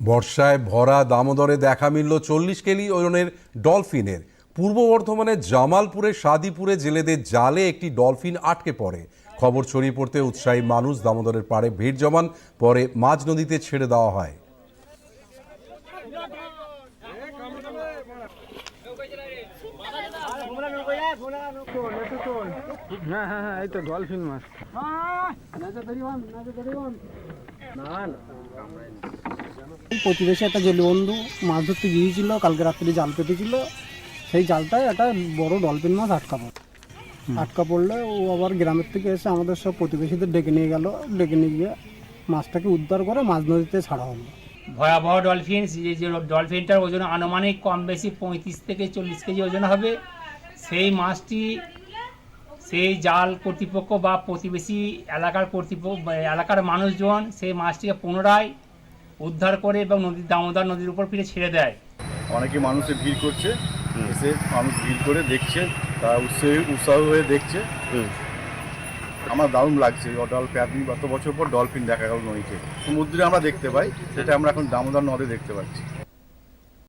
বর্ষায় ভরা দামোদরে দেখা মিলল চল্লিশ কেলি ওজনের ডলফিনের পূর্ব বর্ধমানের জামালপুরের সাদিপুরে জেলেদের জালে একটি ডলফিন আটকে পড়ে খবর ছড়িয়ে পড়তে উৎসাহী মানুষ দামোদরের পাড়ে ভিড় জমান পরে মাঝ নদীতে ছেড়ে দেওয়া হয় হ্যাঁ হ্যাঁ হ্যাঁ এই তো ডলফিন মাছ প্রতিবেশী একটা জেলে বন্ধু মাছ ধরতে গিয়েছিল কালকে রাত্রে জাল পেতেছিল সেই জালটায় একটা বড় ডলফিন মাছ আটকা পড়ে। আটকা পড়লে ও আবার গ্রামের থেকে এসে আমাদের সব প্রতিবেশীদের ডেকে নিয়ে গেল। ডেকে নিয়ে গিয়ে মাছটাকে উদ্ধার করে মাছ নদীতে ছাড়া হলো। ভয়াবহ ডলফিন যে যে ডলফিনটার ওজন আনুমানিক কম বেশি পঁয়ত্রিশ থেকে চল্লিশ কেজি ওজন হবে। সেই মাছটি সেই জাল কর্তৃপক্ষ বা প্রতিবেশী এলাকার কর্তৃপক্ষ এলাকার মানুষজন সেই মাছটিকে পুনরায় উদ্ধার করে এবং নদীর দামোদর নদীর উপর ফিরে ছেড়ে দেয়। অনেকে মানুষে ভিড় করছে এসে মানুষ ভিড় করে দেখছে তারা উৎসাহ উৎসাহ হয়ে দেখছে। আমার দারুণ লাগছে অডল ডলফিন আপনি গত বছর পর ডলফিন দেখা গেল নদীতে। সমুদ্রে আমরা দেখতে পাই সেটা আমরা এখন দামোদর নদে দেখতে পাচ্ছি।